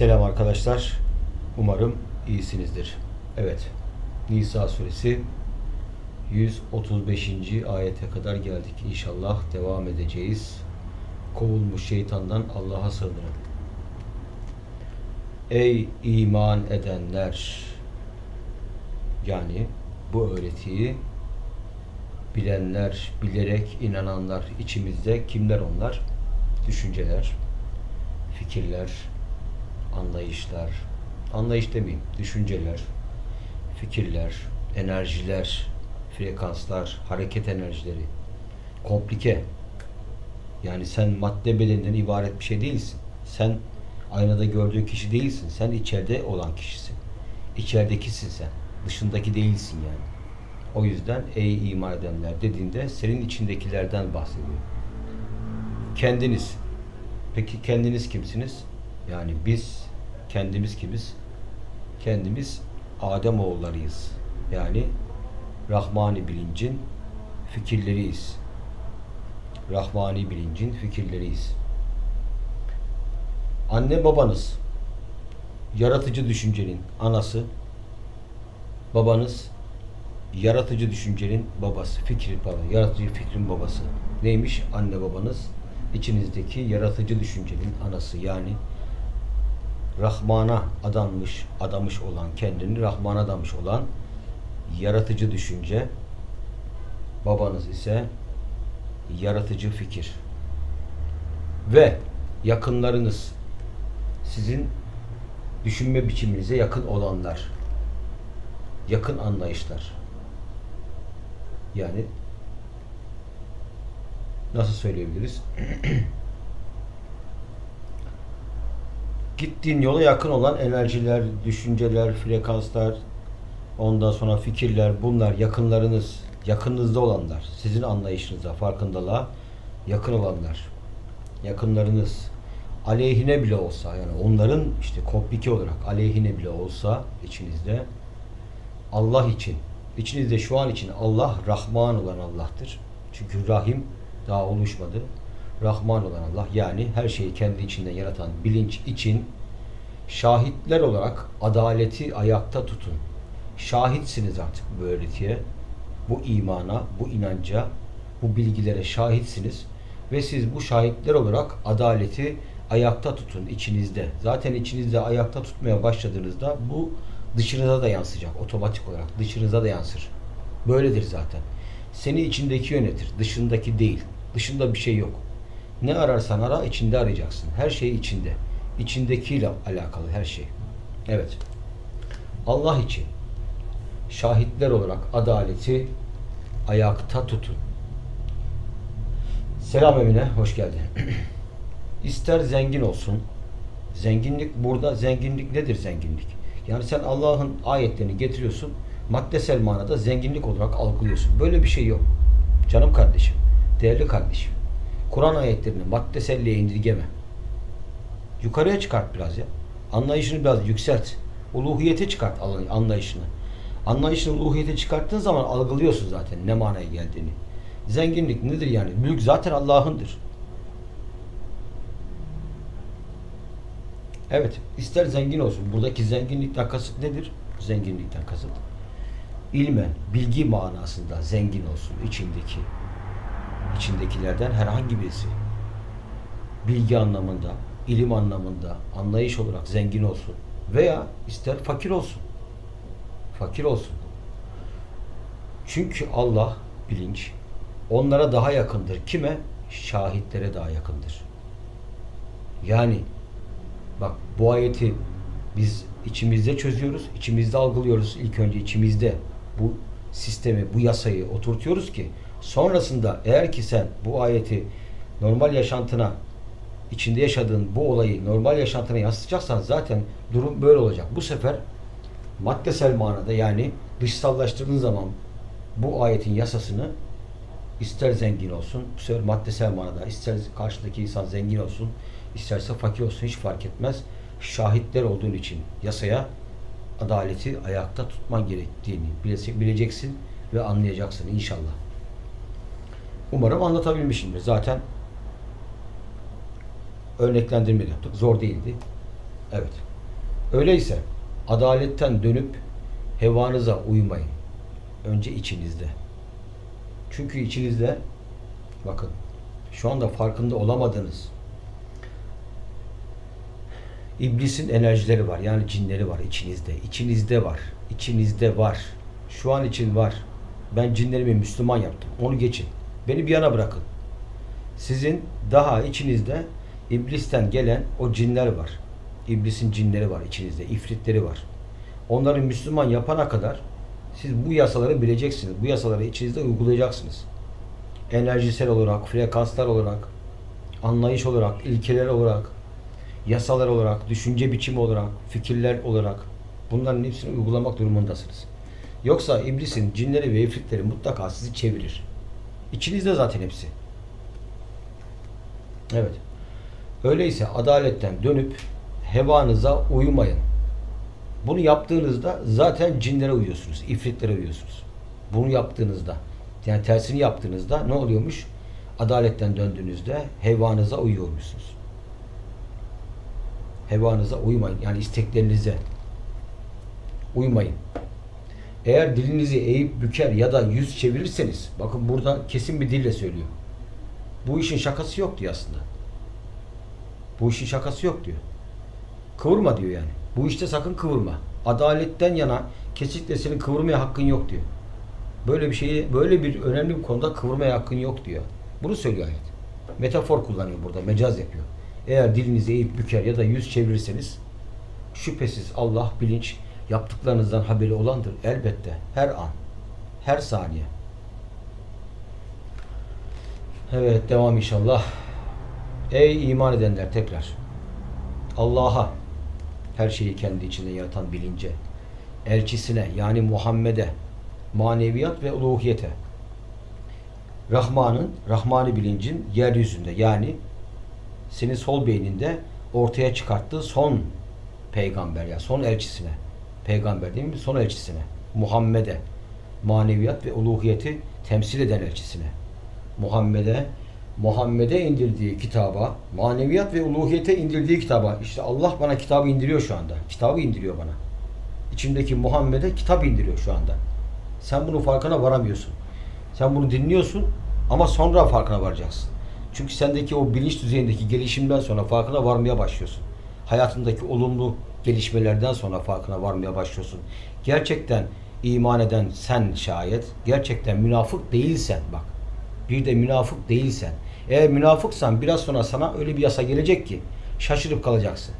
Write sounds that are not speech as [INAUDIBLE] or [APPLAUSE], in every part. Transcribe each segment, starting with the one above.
Selam arkadaşlar. Umarım iyisinizdir. Evet. Nisa suresi 135. ayete kadar geldik. İnşallah devam edeceğiz. Kovulmuş şeytandan Allah'a sığınırım. Ey iman edenler! Yani bu öğretiyi bilenler, bilerek inananlar içimizde kimler onlar? Düşünceler, fikirler, anlayışlar, anlayış demeyeyim, düşünceler, fikirler, enerjiler, frekanslar, hareket enerjileri, komplike. Yani sen madde bedeninden ibaret bir şey değilsin. Sen aynada gördüğün kişi değilsin. Sen içeride olan kişisin. İçeridekisin sen. Dışındaki değilsin yani. O yüzden ey iman edenler dediğinde senin içindekilerden bahsediyor. Kendiniz. Peki kendiniz kimsiniz? Yani biz kendimiz kimiz? Kendimiz Adem oğullarıyız. Yani Rahmani bilincin fikirleriyiz. Rahmani bilincin fikirleriyiz. Anne babanız yaratıcı düşüncenin anası, babanız yaratıcı düşüncenin babası, fikrin pardon, yaratıcı fikrin babası. Neymiş? Anne babanız içinizdeki yaratıcı düşüncenin anası yani Rahman'a adanmış, adamış olan, kendini Rahman'a adamış olan yaratıcı düşünce, babanız ise yaratıcı fikir. Ve yakınlarınız sizin düşünme biçiminize yakın olanlar, yakın anlayışlar. Yani nasıl söyleyebiliriz? [CLEARS THROAT] Gittiğin yola yakın olan enerjiler, düşünceler, frekanslar, ondan sonra fikirler, bunlar yakınlarınız, yakınınızda olanlar, sizin anlayışınıza, farkındalığa yakın olanlar, yakınlarınız, aleyhine bile olsa, yani onların işte komplike olarak aleyhine bile olsa içinizde Allah için, içinizde şu an için Allah Rahman olan Allah'tır. Çünkü Rahim daha oluşmadı. Rahman olan Allah yani her şeyi kendi içinden yaratan bilinç için şahitler olarak adaleti ayakta tutun. Şahitsiniz artık bu öğretiye, bu imana, bu inanca, bu bilgilere şahitsiniz ve siz bu şahitler olarak adaleti ayakta tutun içinizde. Zaten içinizde ayakta tutmaya başladığınızda bu dışınıza da yansıyacak otomatik olarak. Dışınıza da yansır. Böyledir zaten. Seni içindeki yönetir, dışındaki değil. Dışında bir şey yok. Ne ararsan ara içinde arayacaksın. Her şey içinde. İçindekiyle alakalı her şey. Evet. Allah için şahitler olarak adaleti ayakta tutun. Selam Emine, hoş geldin. [CLEARS THROAT] İster zengin olsun. Zenginlik burada zenginlik nedir zenginlik? Yani sen Allah'ın ayetlerini getiriyorsun. Maddesel manada zenginlik olarak algılıyorsun. Böyle bir şey yok. Canım kardeşim, değerli kardeşim. Kur'an ayetlerini maddeselliğe indirgeme. Yukarıya çıkart biraz ya. Anlayışını biraz yükselt. Uluhiyete çıkart anlayışını. Anlayışını uluhiyete çıkarttığın zaman algılıyorsun zaten ne manaya geldiğini. Zenginlik nedir yani? Mülk zaten Allah'ındır. Evet, ister zengin olsun. Buradaki zenginlikten kasıt nedir? Zenginlikten kasıt. İlmen, bilgi manasında zengin olsun içindeki. İçindekilerden herhangi birisi. Bilgi anlamında, ilim anlamında, anlayış olarak zengin olsun. Veya ister fakir olsun. Fakir olsun. Çünkü Allah bilinç onlara daha yakındır. Kime? Şahitlere daha yakındır. Yani bak bu ayeti biz içimizde çözüyoruz, içimizde algılıyoruz ilk önce içimizde bu sistemi, bu yasayı oturtuyoruz ki sonrasında eğer ki sen bu ayeti normal yaşantına içinde yaşadığın bu olayı normal yaşantına yansıtacaksan zaten durum böyle olacak. Bu sefer maddesel manada yani dışsallaştırdığın zaman bu ayetin yasasını ister zengin olsun, bu sefer maddesel manada ister karşıdaki insan zengin olsun, isterse fakir olsun hiç fark etmez. Şahitler olduğun için yasaya adaleti ayakta tutman gerektiğini bileceksin ve anlayacaksın inşallah. Umarım anlatabilmişimdir. Zaten örneklendirme yaptık. Zor değildi. Evet. Öyleyse adaletten dönüp hevanıza uymayın. Önce içinizde. Çünkü içinizde bakın şu anda farkında olamadığınız İblisin enerjileri var. Yani cinleri var içinizde. İçinizde var. İçinizde var. Şu an için var. Ben cinlerimi Müslüman yaptım. Onu geçin. Beni bir yana bırakın. Sizin daha içinizde iblisten gelen o cinler var. İblisin cinleri var içinizde. ifritleri var. Onları Müslüman yapana kadar siz bu yasaları bileceksiniz. Bu yasaları içinizde uygulayacaksınız. Enerjisel olarak, frekanslar olarak, anlayış olarak, ilkeler olarak, yasalar olarak, düşünce biçimi olarak, fikirler olarak bunların hepsini uygulamak durumundasınız. Yoksa iblisin cinleri ve ifritleri mutlaka sizi çevirir. İçinizde zaten hepsi. Evet. Öyleyse adaletten dönüp hevanıza uymayın. Bunu yaptığınızda zaten cinlere uyuyorsunuz, ifritlere uyuyorsunuz. Bunu yaptığınızda, yani tersini yaptığınızda ne oluyormuş? Adaletten döndüğünüzde hevanıza uyuyormuşsunuz. Hevanıza uymayın. Yani isteklerinize uymayın. Eğer dilinizi eğip büker ya da yüz çevirirseniz, bakın buradan kesin bir dille söylüyor. Bu işin şakası yok diyor aslında. Bu işin şakası yok diyor. Kıvırma diyor yani. Bu işte sakın kıvırma. Adaletten yana kesinlikle senin kıvırmaya hakkın yok diyor. Böyle bir şeyi, böyle bir önemli bir konuda kıvırmaya hakkın yok diyor. Bunu söylüyor ayet. Metafor kullanıyor burada, mecaz yapıyor. Eğer dilinizi eğip büker ya da yüz çevirirseniz şüphesiz Allah bilinç yaptıklarınızdan haberi olandır elbette. Her an, her saniye. Evet, devam inşallah. Ey iman edenler tekrar. Allah'a her şeyi kendi içinde yaratan bilince, elçisine yani Muhammed'e, maneviyat ve uluhiyete, Rahman'ın, Rahmani bilincin yeryüzünde yani senin sol beyninde ortaya çıkarttığı son peygamber ya son elçisine, peygamber değil mi? Son elçisine, Muhammed'e, maneviyat ve uluhiyeti temsil eden elçisine, Muhammed'e, Muhammed'e indirdiği kitaba, maneviyat ve uluhiyete indirdiği kitaba. İşte Allah bana kitabı indiriyor şu anda. Kitabı indiriyor bana. İçimdeki Muhammed'e kitap indiriyor şu anda. Sen bunun farkına varamıyorsun. Sen bunu dinliyorsun ama sonra farkına varacaksın. Çünkü sendeki o bilinç düzeyindeki gelişimden sonra farkına varmaya başlıyorsun. Hayatındaki olumlu gelişmelerden sonra farkına varmaya başlıyorsun. Gerçekten iman eden sen şayet, gerçekten münafık değilsen bak. Bir de münafık değilsen. Eğer münafıksan biraz sonra sana öyle bir yasa gelecek ki şaşırıp kalacaksın.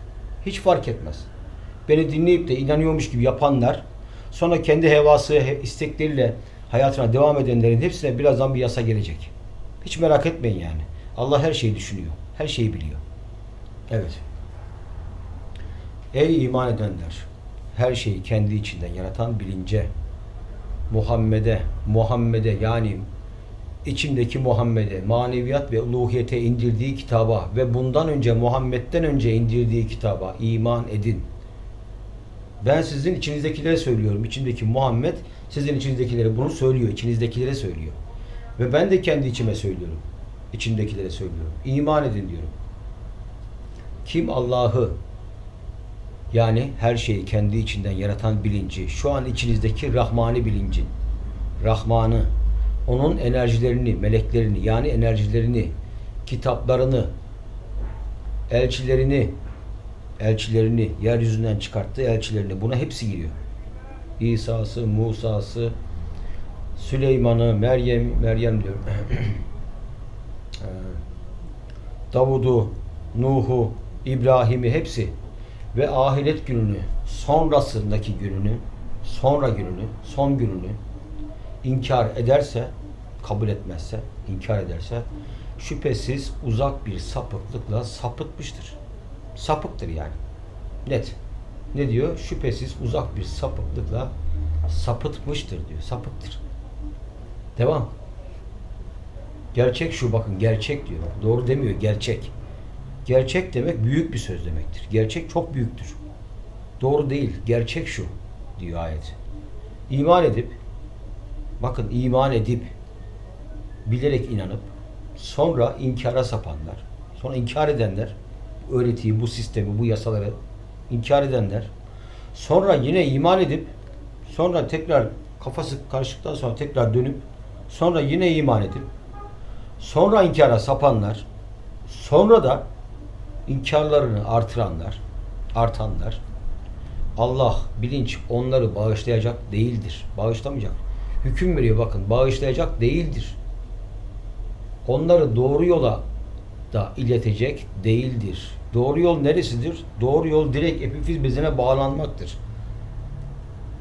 Hiç fark etmez. Beni dinleyip de inanıyormuş gibi yapanlar sonra kendi hevası, he- istekleriyle hayatına devam edenlerin hepsine birazdan bir yasa gelecek. Hiç merak etmeyin yani. Allah her şeyi düşünüyor. Her şeyi biliyor. Evet. Ey iman edenler! Her şeyi kendi içinden yaratan bilince, Muhammed'e, Muhammed'e yani içindeki Muhammed'e, maneviyat ve uluhiyete indirdiği kitaba ve bundan önce Muhammed'den önce indirdiği kitaba iman edin. Ben sizin içinizdekilere söylüyorum. İçimdeki Muhammed sizin içinizdekileri bunu söylüyor. içinizdekilere söylüyor. Ve ben de kendi içime söylüyorum. İçimdekilere söylüyorum. İman edin diyorum. Kim Allah'ı yani her şeyi kendi içinden yaratan bilinci, şu an içinizdeki Rahmani bilincin, Rahman'ı, onun enerjilerini, meleklerini yani enerjilerini, kitaplarını, elçilerini, elçilerini, yeryüzünden çıkarttığı elçilerini buna hepsi giriyor. İsa'sı, Musa'sı, Süleyman'ı, Meryem, Meryem diyorum. [CLEARS THROAT] Ee, Davud'u, Nuh'u, İbrahim'i hepsi ve ahiret gününü, sonrasındaki gününü, sonra gününü, son gününü inkar ederse, kabul etmezse, inkar ederse şüphesiz uzak bir sapıklıkla sapıtmıştır. Sapıktır yani. Net. Ne diyor? Şüphesiz uzak bir sapıklıkla sapıtmıştır diyor. Sapıktır. Devam. Gerçek şu bakın gerçek diyor. Doğru demiyor gerçek. Gerçek demek büyük bir söz demektir. Gerçek çok büyüktür. Doğru değil. Gerçek şu diyor ayet. İman edip bakın iman edip bilerek inanıp sonra inkara sapanlar, sonra inkar edenler, öğretiyi, bu sistemi, bu yasaları inkar edenler Sonra yine iman edip sonra tekrar kafası karıştıktan sonra tekrar dönüp sonra yine iman edip sonra inkara sapanlar sonra da inkarlarını artıranlar artanlar Allah bilinç onları bağışlayacak değildir. Bağışlamayacak. Hüküm veriyor bakın. Bağışlayacak değildir. Onları doğru yola da iletecek değildir. Doğru yol neresidir? Doğru yol direkt epifiz bezine bağlanmaktır.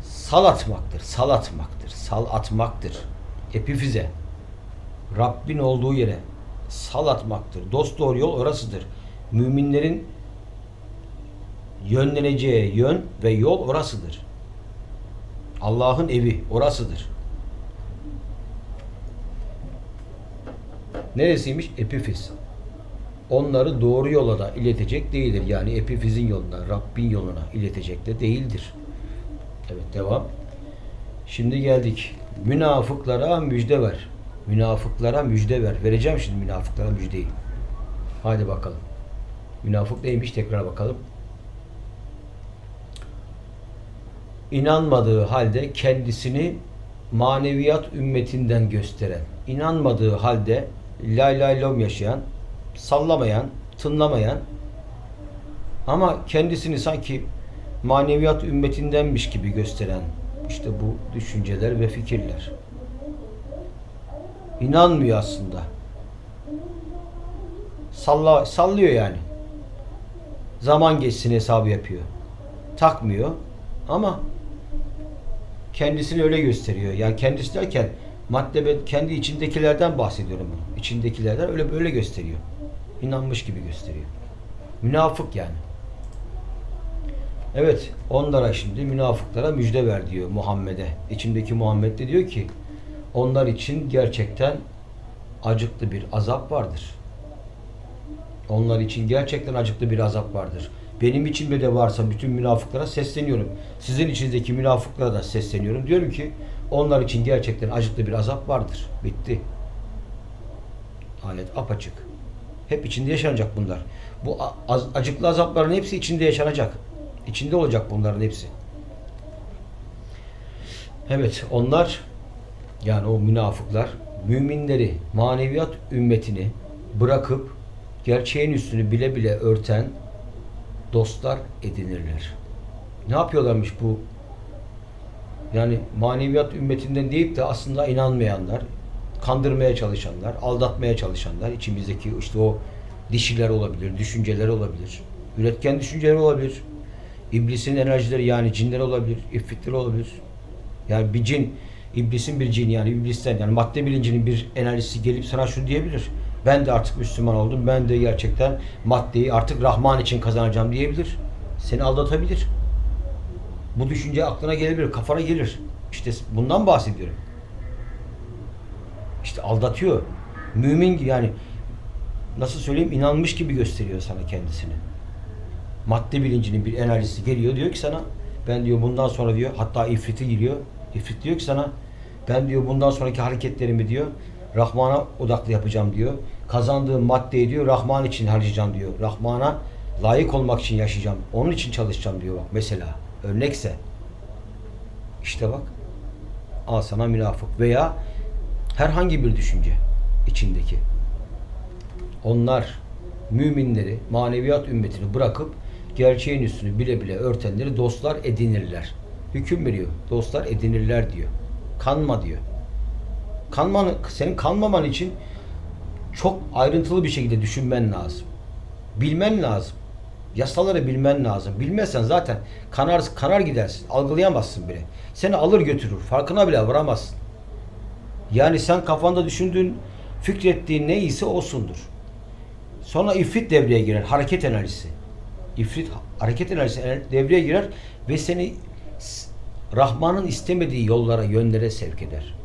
Sal atmaktır. Sal atmaktır. Sal atmaktır. Epifize. Rabbin olduğu yere sal atmaktır. Dost doğru yol orasıdır. Müminlerin yönleneceği yön ve yol orasıdır. Allah'ın evi orasıdır. Neresiymiş? Epifiz. Onları doğru yola da iletecek değildir. Yani epifizin yoluna, Rabbin yoluna iletecek de değildir. Evet devam. Şimdi geldik. Münafıklara müjde ver. Münafıklara müjde ver. Vereceğim şimdi münafıklara müjdeyi. Hadi bakalım. Münafık neymiş tekrar bakalım. inanmadığı halde kendisini maneviyat ümmetinden gösteren, inanmadığı halde lay lay lom yaşayan, sallamayan, tınlamayan ama kendisini sanki maneviyat ümmetindenmiş gibi gösteren işte bu düşünceler ve fikirler. İnanmıyor aslında. Salla, sallıyor yani. Zaman geçsin hesabı yapıyor. Takmıyor ama kendisini öyle gösteriyor. Yani kendisi derken madde kendi içindekilerden bahsediyorum bunu. İçindekilerden öyle böyle gösteriyor. İnanmış gibi gösteriyor. Münafık yani. Evet, onlara şimdi münafıklara müjde ver diyor Muhammed'e. İçindeki Muhammed de diyor ki onlar için gerçekten acıklı bir azap vardır. Onlar için gerçekten acıklı bir azap vardır. Benim içimde de varsa bütün münafıklara sesleniyorum. Sizin içinizdeki münafıklara da sesleniyorum. Diyorum ki onlar için gerçekten acıklı bir azap vardır. Bitti. Ayet apaçık. Hep içinde yaşanacak bunlar. Bu acıklı azapların hepsi içinde yaşanacak. İçinde olacak bunların hepsi. Evet onlar yani o münafıklar müminleri, maneviyat ümmetini bırakıp gerçeğin üstünü bile bile örten dostlar edinirler. Ne yapıyorlarmış bu? Yani maneviyat ümmetinden deyip de aslında inanmayanlar, kandırmaya çalışanlar, aldatmaya çalışanlar, içimizdeki işte o dişiler olabilir, düşünceler olabilir, üretken düşünceler olabilir, iblisin enerjileri yani cinler olabilir, ifritler olabilir. Yani bir cin, iblisin bir cin yani iblisten yani madde bilincinin bir enerjisi gelip sana şunu diyebilir. Ben de artık Müslüman oldum. Ben de gerçekten maddeyi artık Rahman için kazanacağım diyebilir. Seni aldatabilir. Bu düşünce aklına gelebilir, kafana gelir. İşte bundan bahsediyorum. İşte aldatıyor. Mümin yani nasıl söyleyeyim inanmış gibi gösteriyor sana kendisini. Madde bilincinin bir enerjisi geliyor diyor ki sana ben diyor bundan sonra diyor hatta ifriti giriyor. İfrit diyor ki sana ben diyor bundan sonraki hareketlerimi diyor Rahman'a odaklı yapacağım diyor. Kazandığım maddeyi diyor Rahman için harcayacağım diyor. Rahman'a layık olmak için yaşayacağım. Onun için çalışacağım diyor bak mesela. Örnekse. İşte bak. Al sana münafık veya herhangi bir düşünce içindeki. Onlar müminleri, maneviyat ümmetini bırakıp gerçeğin üstünü bile bile örtenleri dostlar edinirler. Hüküm veriyor. Dostlar edinirler diyor. Kanma diyor kanmanı, senin kanmaman için çok ayrıntılı bir şekilde düşünmen lazım. Bilmen lazım. Yasaları bilmen lazım. Bilmezsen zaten kanar, kanar gidersin. Algılayamazsın bile. Seni alır götürür. Farkına bile varamazsın. Yani sen kafanda düşündüğün, fikrettiğin neyse olsundur. Sonra ifrit devreye girer. Hareket enerjisi. İfrit hareket enerjisi devreye girer ve seni Rahman'ın istemediği yollara, yönlere sevk eder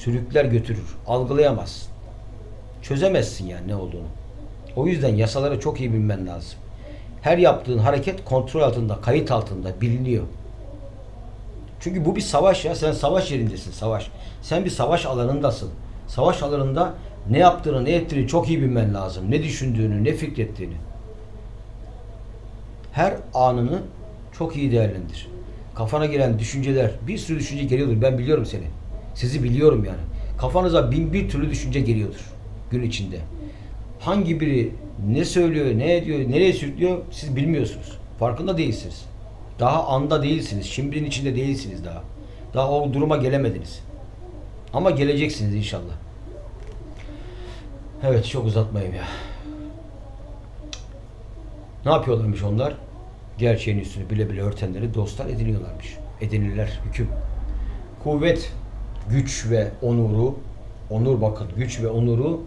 sürükler götürür. Algılayamazsın. Çözemezsin yani ne olduğunu. O yüzden yasaları çok iyi bilmen lazım. Her yaptığın hareket kontrol altında, kayıt altında biliniyor. Çünkü bu bir savaş ya. Sen savaş yerindesin, savaş. Sen bir savaş alanındasın. Savaş alanında ne yaptığını, ne ettiğini çok iyi bilmen lazım. Ne düşündüğünü, ne fikrettiğini. Her anını Çok iyi değerlendir. Kafana gelen düşünceler, bir sürü düşünce geliyordur. Ben biliyorum seni. Sizi biliyorum yani. Kafanıza bin bir türlü düşünce geliyordur gün içinde. Hangi biri ne söylüyor, ne ediyor, nereye sürüklüyor siz bilmiyorsunuz. Farkında değilsiniz. Daha anda değilsiniz. Şimdinin içinde değilsiniz daha. Daha o duruma gelemediniz. Ama geleceksiniz inşallah. Evet çok uzatmayayım ya. Ne yapıyorlarmış onlar? Gerçeğin üstünü bile bile örtenleri dostlar ediniyorlarmış. Edinirler hüküm. Kuvvet, güç ve onuru, onur bakın güç ve onuru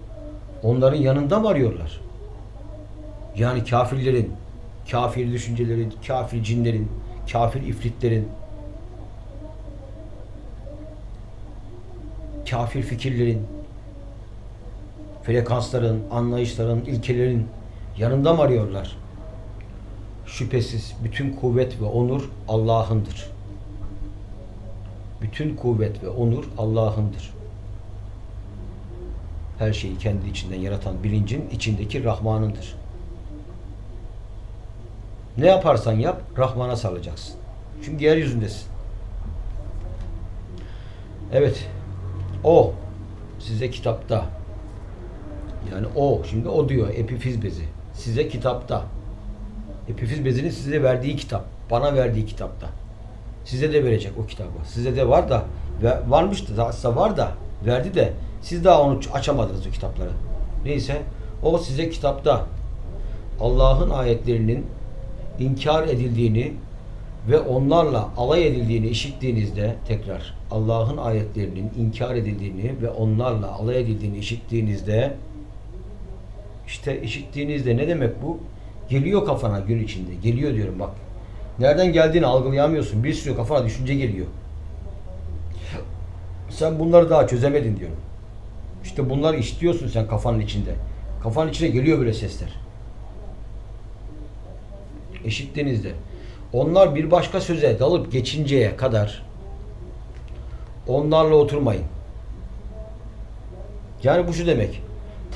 onların yanında mı arıyorlar? Yani kafirlerin, kafir düşüncelerin, kafir cinlerin, kafir ifritlerin, kafir fikirlerin, frekansların, anlayışların, ilkelerin yanında mı arıyorlar? Şüphesiz bütün kuvvet ve onur Allah'ındır. Bütün kuvvet ve onur Allah'ındır. Her şeyi kendi içinden yaratan bilincin içindeki Rahman'ındır. Ne yaparsan yap Rahman'a sarılacaksın. Çünkü yeryüzündesin. Evet. O size kitapta yani o şimdi o diyor epifiz bezi. Size kitapta. Epifiz bezinin size verdiği kitap. Bana verdiği kitapta. Size de verecek o kitabı. Size de var da ve varmıştı da aslında var da verdi de siz daha onu açamadınız o kitapları. Neyse o size kitapta Allah'ın ayetlerinin inkar edildiğini ve onlarla alay edildiğini işittiğinizde tekrar Allah'ın ayetlerinin inkar edildiğini ve onlarla alay edildiğini işittiğinizde işte işittiğinizde ne demek bu? Geliyor kafana gün içinde. Geliyor diyorum bak. Nereden geldiğini algılayamıyorsun. Bir sürü kafana düşünce geliyor. Sen bunları daha çözemedin diyorum. İşte bunları işitiyorsun sen kafanın içinde. Kafanın içine geliyor böyle sesler. Eşittiğinizde. Onlar bir başka söze dalıp geçinceye kadar onlarla oturmayın. Yani bu şu demek.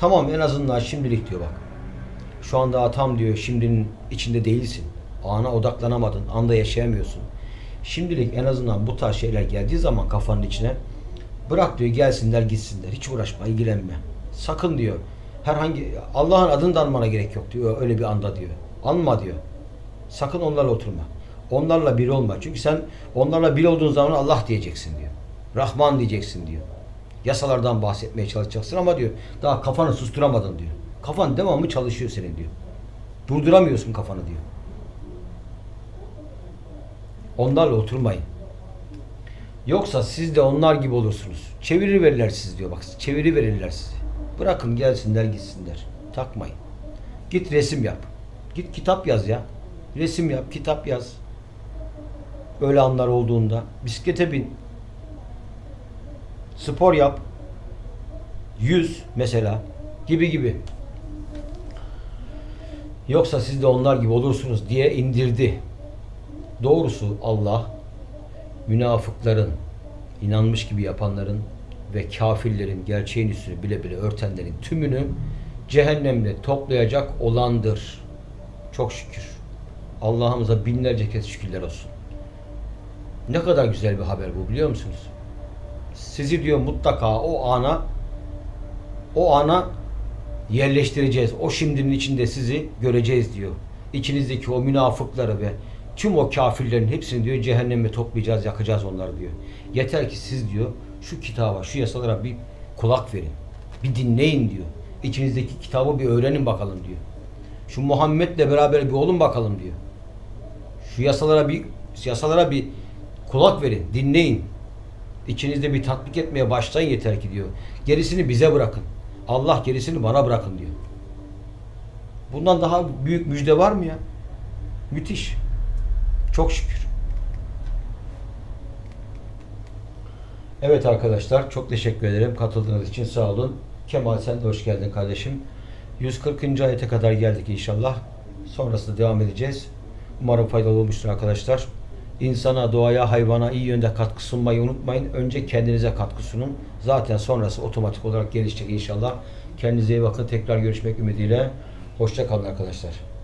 Tamam en azından şimdilik diyor bak. Şu anda daha tam diyor şimdinin içinde değilsin. Ana odaklanamadın. Anda yaşayamıyorsun. Şimdilik en azından bu tarz şeyler geldiği zaman kafanın içine bırak diyor gelsinler gitsinler. Hiç uğraşma ilgilenme. Sakın diyor. Herhangi Allah'ın adını da anmana gerek yok diyor öyle bir anda diyor. Anma diyor. Sakın onlarla oturma. Onlarla bir olma. Çünkü sen onlarla bir olduğun zaman Allah diyeceksin diyor. Rahman diyeceksin diyor. Yasalardan bahsetmeye çalışacaksın ama diyor daha kafanı susturamadın diyor. Kafan devamlı çalışıyor senin diyor. Durduramıyorsun kafanı diyor. Onlarla oturmayın. Yoksa siz de onlar gibi olursunuz. Çeviri verirler siz diyor bak. Çeviri verirler sizi. Bırakın gelsinler gitsinler. Takmayın. Git resim yap. Git kitap yaz ya. Resim yap, kitap yaz. Öyle anlar olduğunda. Bisiklete bin. Spor yap. Yüz mesela. Gibi gibi. Yoksa siz de onlar gibi olursunuz diye indirdi. Doğrusu Allah münafıkların, inanmış gibi yapanların ve kafirlerin gerçeğin üstünü bile bile örtenlerin tümünü cehennemde toplayacak olandır. Çok şükür. Allah'ımıza binlerce kez şükürler olsun. Ne kadar güzel bir haber bu biliyor musunuz? Sizi diyor mutlaka o ana o ana yerleştireceğiz. O şimdinin içinde sizi göreceğiz diyor. İçinizdeki o münafıkları ve tüm o kafirlerin hepsini diyor cehenneme toplayacağız, yakacağız onları diyor. Yeter ki siz diyor şu kitaba, şu yasalara bir kulak verin. Bir dinleyin diyor. İçinizdeki kitabı bir öğrenin bakalım diyor. Şu Muhammed'le beraber bir olun bakalım diyor. Şu yasalara bir yasalara bir kulak verin, dinleyin. İçinizde bir tatbik etmeye başlayın yeter ki diyor. Gerisini bize bırakın. Allah gerisini bana bırakın diyor. Bundan daha büyük müjde var mı ya? Müthiş. Çok şükür. Evet arkadaşlar çok teşekkür ederim katıldığınız için sağ olun. Kemal sen de hoş geldin kardeşim. 140. ayete kadar geldik inşallah. Sonrasında devam edeceğiz. Umarım faydalı olmuştur arkadaşlar. İnsana, doğaya, hayvana iyi yönde katkı sunmayı unutmayın. Önce kendinize katkı sunun. Zaten sonrası otomatik olarak gelişecek inşallah. Kendinize iyi bakın. Tekrar görüşmek ümidiyle. Hoşça kalın arkadaşlar.